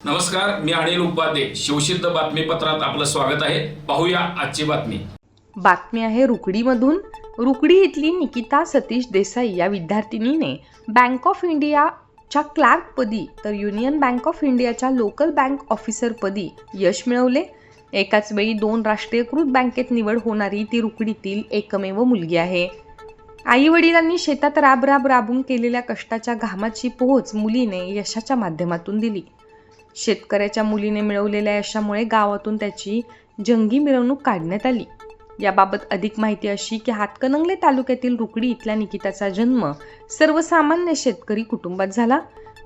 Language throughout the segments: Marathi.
नमस्कार मी अनिल उपाध्ये. शिवसिद्ध बातमीपत्रात आपलं स्वागत आहे. पाहूया आजची बातमी. बातमी आहे रुकडीमधून. रुकडी इथली निकिता सतीश देसाई या विद्यार्थिनीने बँक ऑफ इंडियाच्या क्लार्कपदी तर युनियन बँक ऑफ इंडियाच्या लोकल बँक ऑफिसरपदी यश मिळवले. एकाच वेळी दोन राष्ट्रीयकृत बँकेत निवड होणारी ती रुकडीतील एकमेव मुलगी आहे. आई वडिलांनी शेतात राब राब राबून केलेल्या कष्टाच्या घामाची पोहोच मुलीने यशाच्या माध्यमातून दिली. शेतकऱ्याच्या मुलीने मिळवलेल्या यशामुळे गावातून त्याची जंगी मिरवणूक काढण्यात आली. याबाबत अधिक माहिती अशी की हातकणंगले तालुक्यातील रुकडी इथल्या निकिताचा जन्म सर्वसामान्य शेतकरी कुटुंबात झाला.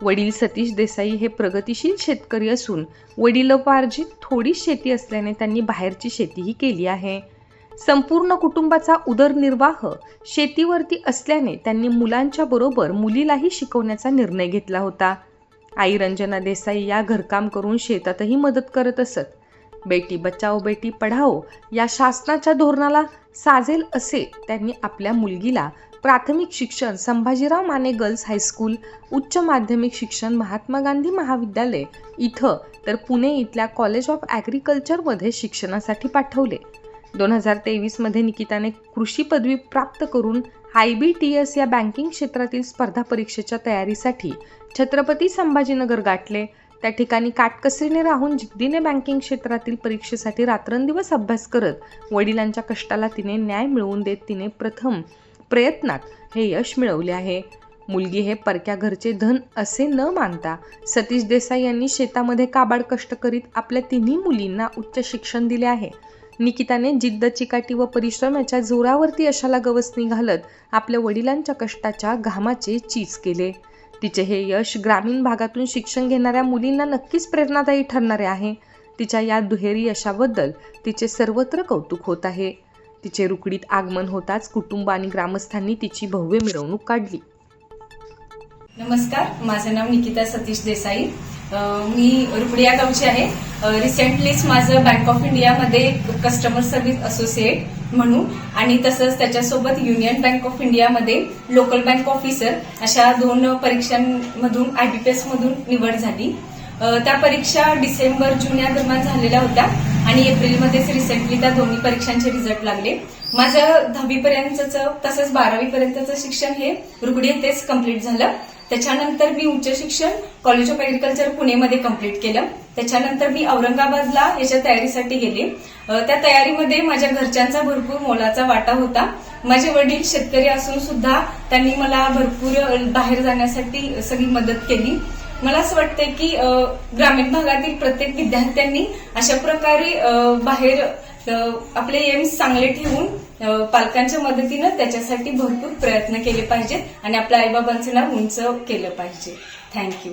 वडील सतीश देसाई हे प्रगतिशील शेतकरी असून वडिलोपार्जित थोडी शेती असल्याने त्यांनी बाहेरची शेतीही केली आहे. संपूर्ण कुटुंबाचा उदरनिर्वाह शेतीवरती असल्याने त्यांनी मुलांच्या बरोबर मुलीलाही शिकवण्याचा निर्णय घेतला होता. आई रंजना देसाई या घरकाम करून शेतातही मदत करत असत. बेटी बचाओ बेटी पढाओ या शासनाच्या धोरणाला साजेल असे त्यांनी आपल्या मुलगीला प्राथमिक शिक्षण संभाजीराव माने गर्ल्स हायस्कूल उच्च माध्यमिक शिक्षण महात्मा गांधी महाविद्यालय इथं तर पुणे इथल्या कॉलेज ऑफ ॲग्रिकल्चरमध्ये शिक्षणासाठी पाठवले. दोन हजार तेवीसमध्ये निकिताने कृषी पदवी प्राप्त करून आय बी टी एस या बँकिंग क्षेत्रातील स्पर्धा परीक्षेच्या तयारीसाठी छत्रपती संभाजीनगर गाठले. त्या ठिकाणी काटकसरीने राहून जिद्दीने बँकिंग क्षेत्रातील परीक्षेसाठी रात्रंदिवस अभ्यास करत वडिलांच्या कष्टाला तिने न्याय मिळवून देत तिने प्रथम प्रयत्नात हे यश मिळवले आहे. मुलगी हे परक्या घरचे धन असे न मानता सतीश देसाई यांनी शेतामध्ये काबाड कष्ट करीत आपल्या तिन्ही मुलींना उच्च शिक्षण दिले आहे. निकिताने जिद्द चिकाटी व परिश्रम याच्या जोरावरती यशाला गवसणी घालत आपल्या वडिलांच्या कष्टाच्या घामाचे चीज केले. तिचे हे यश ग्रामीण भागातून शिक्षण घेणाऱ्या मुलींना नक्कीच प्रेरणादायी ठरणारे आहे. तिच्या या दुहेरी यशाबद्दल तिचे सर्वत्र कौतुक होत आहे. तिचे रुकडीत आगमन होताच कुटुंब आणि ग्रामस्थांनी तिची भव्य मिरवणूक काढली. नमस्कार माझं नाव निकिता सतीश देसाई. मी रुपडी गावची आहे. रिसेंटलीच माझं बँक ऑफ इंडियामध्ये कस्टमर सर्व्हिस असोसिएट म्हणून आणि तसंच त्याच्यासोबत युनियन बँक ऑफ इंडियामध्ये लोकल बँक ऑफिसर अशा दोन परीक्षांमधून आयबीपीएस मधून निवड झाली. त्या परीक्षा डिसेंबर जून या दरम्यान झालेल्या होत्या आणि एप्रिलमध्येच रिसेंटली त्या दोन्ही परीक्षांचे रिझल्ट लागले. माझं दहावीपर्यंतचं तसंच बारावीपर्यंतचं शिक्षण हे रुगडी येथेच कंप्लीट झालं. त्याच्यानंतर मी उच्च शिक्षण कॉलेज ऑफ अग्रिकल्चर पुणेमध्ये कंप्लीट केलं. त्याच्यानंतर मी औरंगाबादला याच्या तयारीसाठी गेले. त्या तयारीमध्ये माझ्या घरच्यांचा भरपूर मोलाचा वाटा होता. माझे वडील शेतकरी असून सुद्धा त्यांनी मला भरपूर बाहेर जाण्यासाठी सगळी मदत केली. मला असं वाटतंय की ग्रामीण भागातील प्रत्येक विद्यार्थ्यांनी अशा प्रकारे बाहेर आपले एम्स चांगले ठेवून पालकांच्या मदतीनं त्याच्यासाठी भरपूर प्रयत्न केले पाहिजेत आणि आपल्या आईबाबांचं नाव उंच केलं पाहिजे. थँक्यू